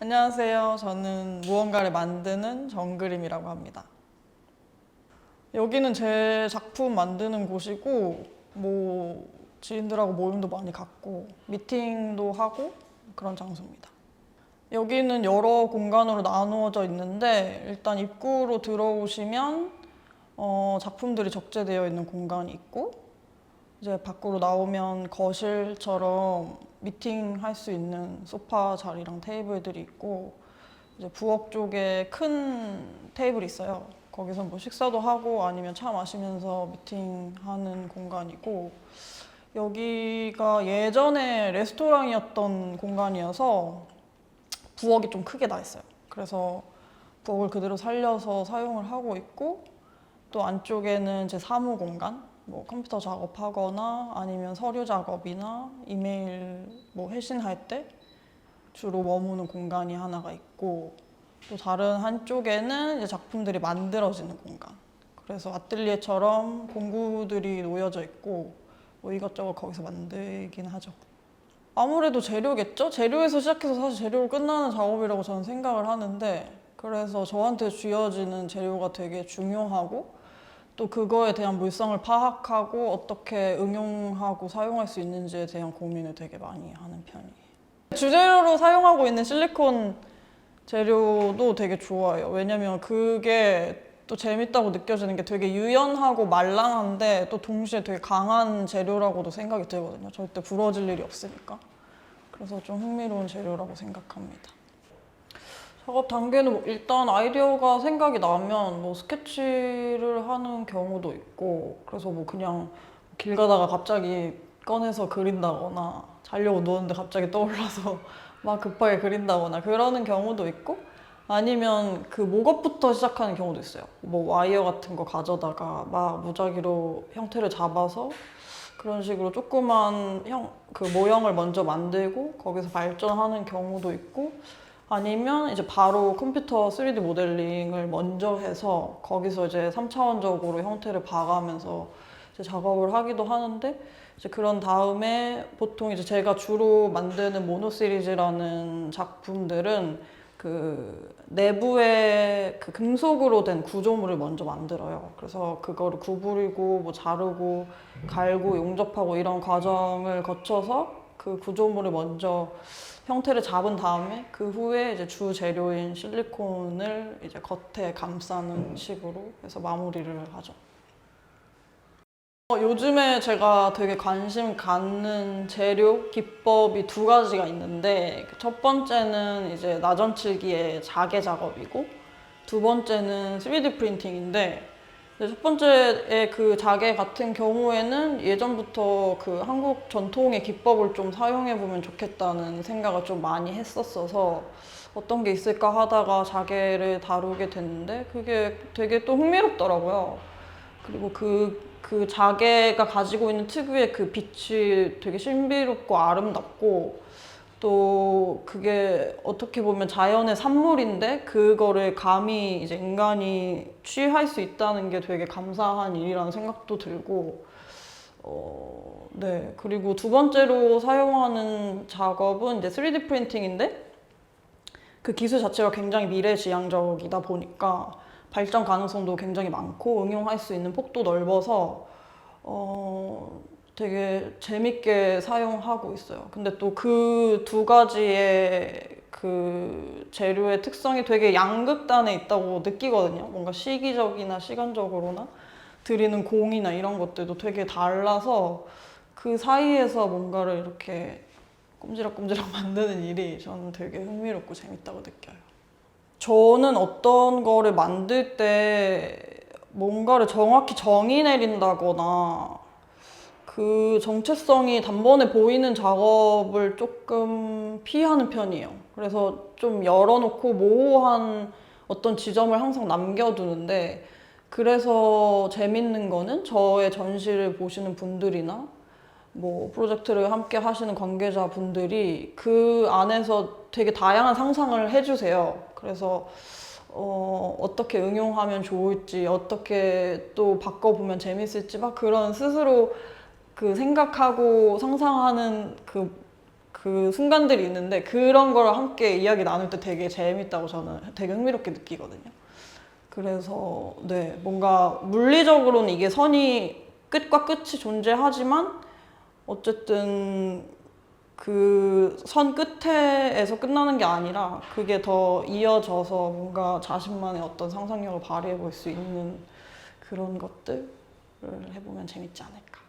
안녕하세요. 저는 무언가를 만드는 정그림이라고 합니다. 여기는 제 작품 만드는 곳이고, 뭐, 지인들하고 모임도 많이 갖고, 미팅도 하고, 그런 장소입니다. 여기는 여러 공간으로 나누어져 있는데, 일단 입구로 들어오시면, 어, 작품들이 적재되어 있는 공간이 있고, 이제 밖으로 나오면 거실처럼 미팅 할 수 있는 소파 자리랑 테이블들이 있고 이제 부엌 쪽에 큰 테이블이 있어요. 거기서 뭐 식사도 하고 아니면 차 마시면서 미팅하는 공간이고 여기가 예전에 레스토랑이었던 공간이어서 부엌이 좀 크게 나 있어요. 그래서 부엌을 그대로 살려서 사용을 하고 있고 또 안쪽에는 제 사무 공간 뭐 컴퓨터 작업하거나 아니면 서류 작업이나 이메일 뭐 회신할 때 주로 머무는 공간이 하나가 있고 또 다른 한쪽에는 이제 작품들이 만들어지는 공간. 그래서 아뜰리에처럼 공구들이 놓여져 있고 뭐 이것저것 거기서 만들긴 하죠. 아무래도 재료겠죠? 재료에서 시작해서 사실 재료로 끝나는 작업이라고 저는 생각을 하는데 그래서 저한테 쥐어지는 재료가 되게 중요하고 또 그거에 대한 물성을 파악하고 어떻게 응용하고 사용할 수 있는지에 대한 고민을 되게 많이 하는 편이에요. 주재료로 사용하고 있는 실리콘 재료도 되게 좋아요. 왜냐면 그게 또 재밌다고 느껴지는 게 되게 유연하고 말랑한데 또 동시에 되게 강한 재료라고도 생각이 들거든요. 절대 부러질 일이 없으니까. 그래서 좀 흥미로운 재료라고 생각합니다. 작업 단계는 뭐 일단 아이디어가 생각이 나면 뭐 스케치를 하는 경우도 있고 그래서 뭐 그냥 길 가다가 갑자기 꺼내서 그린다거나 자려고 누웠는데 갑자기 떠올라서 막 급하게 그린다거나 그러는 경우도 있고 아니면 그 목업부터 시작하는 경우도 있어요. 뭐 와이어 같은 거 가져다가 막 무작위로 형태를 잡아서 그런 식으로 조그만 형, 그 모형을 먼저 만들고 거기서 발전하는 경우도 있고 아니면 이제 바로 컴퓨터 3D 모델링을 먼저 해서 거기서 이제 3차원적으로 형태를 봐가면서 작업을 하기도 하는데 이제 그런 다음에 보통 이제 제가 주로 만드는 모노 시리즈라는 작품들은 그 내부에 그 금속으로 된 구조물을 먼저 만들어요. 그래서 그거를 구부리고 뭐 자르고 갈고 용접하고 이런 과정을 거쳐서 그 구조물을 먼저 형태를 잡은 다음에 그 후에 이제 주 재료인 실리콘을 이제 겉에 감싸는 식으로 해서 마무리를 하죠. 어, 요즘에 제가 되게 관심 갖는 재료 기법이 두 가지가 있는데 그첫 번째는 이제 나전칠기의 자개 작업이고 두 번째는 3D 프린팅인데 근데 첫 번째의 그 자개 같은 경우에는 예전부터 그 한국 전통의 기법을 좀 사용해 보면 좋겠다는 생각을 좀 많이 했었어서 어떤 게 있을까 하다가 자개를 다루게 됐는데 그게 되게 또 흥미롭더라고요. 그리고 그, 그 자개가 가지고 있는 특유의 그 빛이 되게 신비롭고 아름답고 또 그게 어떻게 보면 자연의 산물인데 그거를 감히 이제 인간이 취할 수 있다는 게 되게 감사한 일이라는 생각도 들고 어, 네. 그리고 두 번째로 사용하는 작업은 이제 3D 프린팅인데 그 기술 자체가 굉장히 미래지향적이다 보니까 발전 가능성도 굉장히 많고 응용할 수 있는 폭도 넓어서 어, 되게 재밌게 사용하고 있어요. 근데 또 그 두 가지의 그 재료의 특성이 되게 양극단에 있다고 느끼거든요. 뭔가 시기적이나 시간적으로나 들이는 공이나 이런 것들도 되게 달라서 그 사이에서 뭔가를 이렇게 꼼지락꼼지락 만드는 일이 저는 되게 흥미롭고 재밌다고 느껴요. 저는 어떤 거를 만들 때 뭔가를 정확히 정의 내린다거나 그 정체성이 단번에 보이는 작업을 조금 피하는 편이에요. 그래서 좀 열어놓고 모호한 어떤 지점을 항상 남겨두는데 그래서 재밌는 거는 저의 전시를 보시는 분들이나 뭐 프로젝트를 함께 하시는 관계자 분들이 그 안에서 되게 다양한 상상을 해주세요. 그래서 어, 어떻게 응용하면 좋을지, 어떻게 또 바꿔보면 재밌을지 막 그런 스스로 그 생각하고 상상하는 그 그 순간들이 있는데 그런 걸 함께 이야기 나눌 때 되게 재밌다고 저는 되게 흥미롭게 느끼거든요. 그래서 네 뭔가 물리적으로는 이게 선이 끝과 끝이 존재하지만 어쨌든 그 선 끝에에서 끝나는 게 아니라 그게 더 이어져서 뭔가 자신만의 어떤 상상력을 발휘해 볼 수 있는 그런 것들을 해보면 재밌지 않을까.